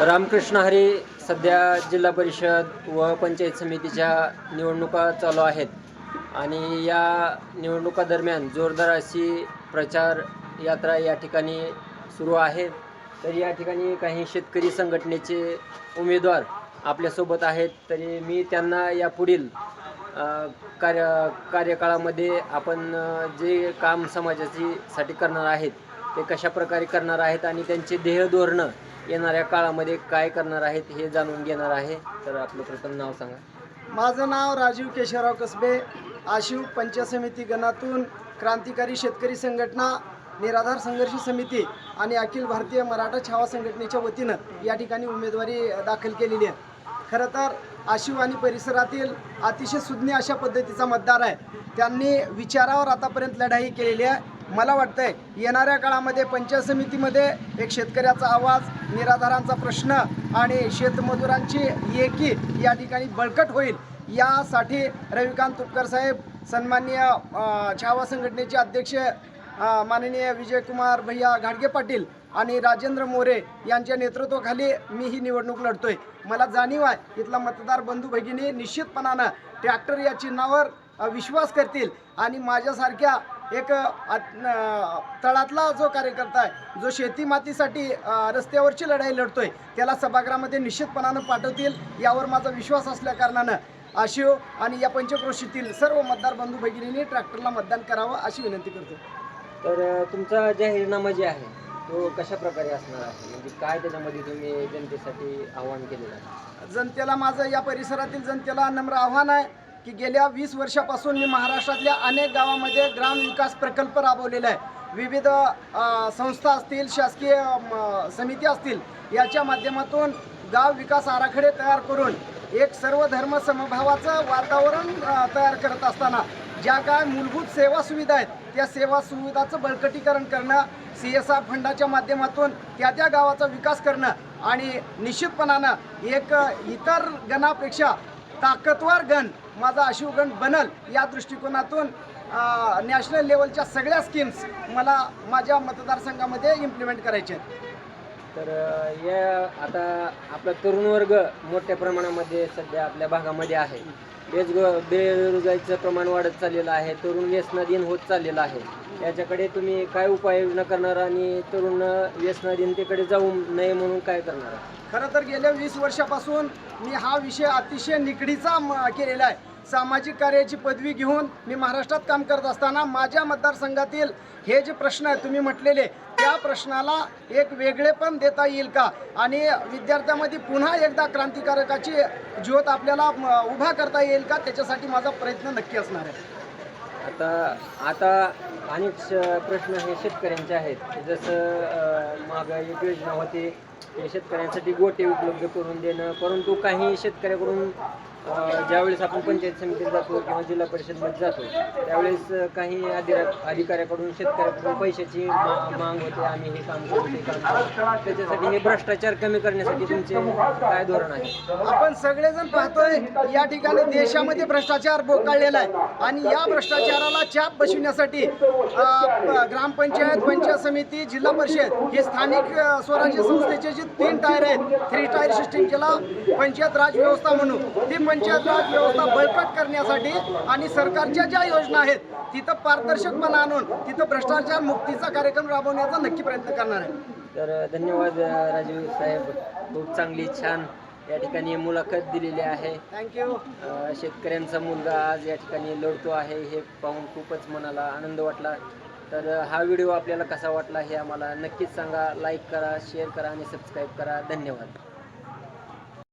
रामकृष्ण हरी सध्या जिल्हा परिषद व पंचायत समितीच्या निवडणुका चालू आहेत. आणि या निवडणुका दरम्यान जोरदार अशी प्रचार यात्रा या ठिकाणी सुरू आहे. तर या ठिकाणी काही शेतकरी संघटनेचे उमेदवार आपल्यासोबत आहेत. तरी मी त्यांना या पुढील कार्य कार्यकाळामध्ये आपण जे काम समाजाची साठी करणार आहेत ते कशा प्रकारे करणार आहेत आणि त्यांचे ध्येय धोरणं येणाऱ्या काळामध्ये काय करणार आहेत हे जाणून घेणार आहे. तर आपलं प्रथम नाव सांगा. माझं नाव राजीव केशवराव कसबे आशिव पंचायत समिती गणातून क्रांतिकारी शेतकरी संघटना निराधार संघर्ष समिती आणि अखिल भारतीय मराठा छावा संघटनेच्या वतीनं या ठिकाणी उमेदवारी दाखल केलेली आहे. खरं तर आशिव आणि परिसरातील अतिशय सुज्ञ अशा पद्धतीचा मतदार आहे. त्यांनी विचारावर आतापर्यंत लढाई केलेली आहे. मला वाटतंय येणाऱ्या काळामध्ये पंचायत समितीमध्ये एक शेतकऱ्याचा आवाज निराधारांचा प्रश्न आणि शेतमजुरांची एकी या ठिकाणी बळकट होईल. यासाठी रविकांत तुपकर साहेब सन्माननीय छावा संघटनेचे अध्यक्ष माननीय विजयकुमार भैया घाडगे पाटील आणि राजेंद्र मोरे यांच्या नेतृत्वाखाली मी ही निवडणूक लढतोय. मला जाणीव आहे इथला मतदार बंधू भगिनी निश्चितपणानं ट्रॅक्टर या चिन्हावर विश्वास करतील आणि माझ्यासारख्या एक तळातला जो कार्यकर्ता आहे जो शेती मातीसाठी रस्त्यावरची लढाई लढतोय त्याला सभागृहामध्ये निश्चितपणानं पाठवतील यावर माझा विश्वास असल्या कारणानं आशिव आणि या पंचक्रोशीतील सर्व मतदार बंधू भगिनींनी ट्रॅक्टरला मतदान करावं अशी विनंती करतो. तर तुमचा जाहीरनामा जे आहे तो कशा प्रकारे असणार आहे? म्हणजे काय त्याच्यामध्ये तुम्ही जनतेसाठी आव्हान केलेलं आहे? जनतेला माझं या परिसरातील जनतेला नम्र आव्हान आहे. की गेल्या वीस वर्षापासून मी महाराष्ट्रातल्या अनेक गावामध्ये ग्राम विकास प्रकल्प राबवलेला आहे. विविध संस्था असतील शासकीय म, समिती असतील याच्या माध्यमातून गाव विकास आराखडे तयार करून एक सर्व धर्म समभावाचं वातावरण तयार करत असताना ज्या काय मूलभूत सेवा सुविधा आहेत त्या सेवा सुविधाचं बळकटीकरण करणं सी एस आर फंडाच्या माध्यमातून त्या त्या गावाचा विकास करणं आणि निश्चितपणानं एक इतर गणापेक्षा ताकदवार गण माझा अशिवगण बनल या दृष्टिकोनातून नॅशनल लेवलच्या सगळ्या स्कीम्स मला माझ्या मतदारसंघामध्ये इम्प्लिमेंट करायच्या आहेत. तर या आता आपला तरुण वर्ग मोठ्या प्रमाणामध्ये सध्या आपल्या भागामध्ये आहे. बेज बेरोजगारीचं प्रमाण वाढत चाललेलं आहे. तरुण व्यसनाधीन होत चाललेलं आहे. याच्याकडे तुम्ही काय उपाययोजना करणार आणि तरुण व्यसनाधीनतेकडे जाऊ नये म्हणून काय करणार? खरं तर गेल्या वीस वर्षापासून मी हा विषय अतिशय निकडीचा म- केलेला आहे. सामाजिक कार्याची पदवी घेऊन मी महाराष्ट्रात काम करत असताना माझ्या मतदारसंघातील हे जे प्रश्न आहेत तुम्ही म्हटलेले त्या प्रश्नाला एक वेगळेपण देता येईल का? आणि विद्यार्थ्यांमध्ये पुन्हा एकदा क्रांतिकारकाची ज्योत आपल्याला उभा करता येईल का? त्याच्यासाठी माझा प्रयत्न नक्की असणार आहे. आता आता अनेक श- प्रश्न हे शेतकऱ्यांचे आहेत. जसं महागाई एक योजना होती शेतकऱ्यांसाठी गोटे उपलब्ध करून देणं परंतु काही शेतकऱ्याकडून ज्यावेळेस आपण पंचायत समितीत जातो किंवा जिल्हा परिषदमध्ये जातो त्यावेळेस काही अधिरा अधिकाऱ्याकडून शेतकऱ्याकडून पैशाची माग होते आम्ही हे काम करू ते काम करू त्याच्यासाठी हे भ्रष्टाचार कमी करण्यासाठी तुमचे काय धोरण आहे? आपण सगळेजण पाहतोय या ठिकाणी देशामध्ये भ्रष्टाचार बोकाळलेला आहे. आणि या भ्रष्टाचाराला चाप बसविण्यासाठी अ, ग्रामपंचायत पंचायत समिती जिल्हा परिषद हे स्थानिक अ, स्वराज्य संस्थेचे जे तीन टायर आहेत थ्री टायर सिस्टीम ज्याला पंचायत राज व्यवस्था म्हणू ती पंचायत राज व्यवस्था बळकट करण्यासाठी आणि सरकारच्या ज्या योजना आहेत तिथं पारदर्शकपणा आणून तिथं भ्रष्टाचार मुक्तीचा कार्यक्रम राबवण्याचा नक्की प्रयत्न करणार आहे. तर धन्यवाद राजीव साहेब. खूप चांगली छान या ठिकाणी मुलाखत दिलेली आहे. थँक्यू शेतकऱ्यांचा मुलगा आज या ठिकाणी लढतो आहे हे पाहून खूपच मनाला आनंद वाटला. तर हा व्हिडिओ आपल्याला कसा वाटला हे आम्हाला नक्कीच सांगा. लाईक करा शेअर करा आणि सबस्क्राईब करा. धन्यवाद.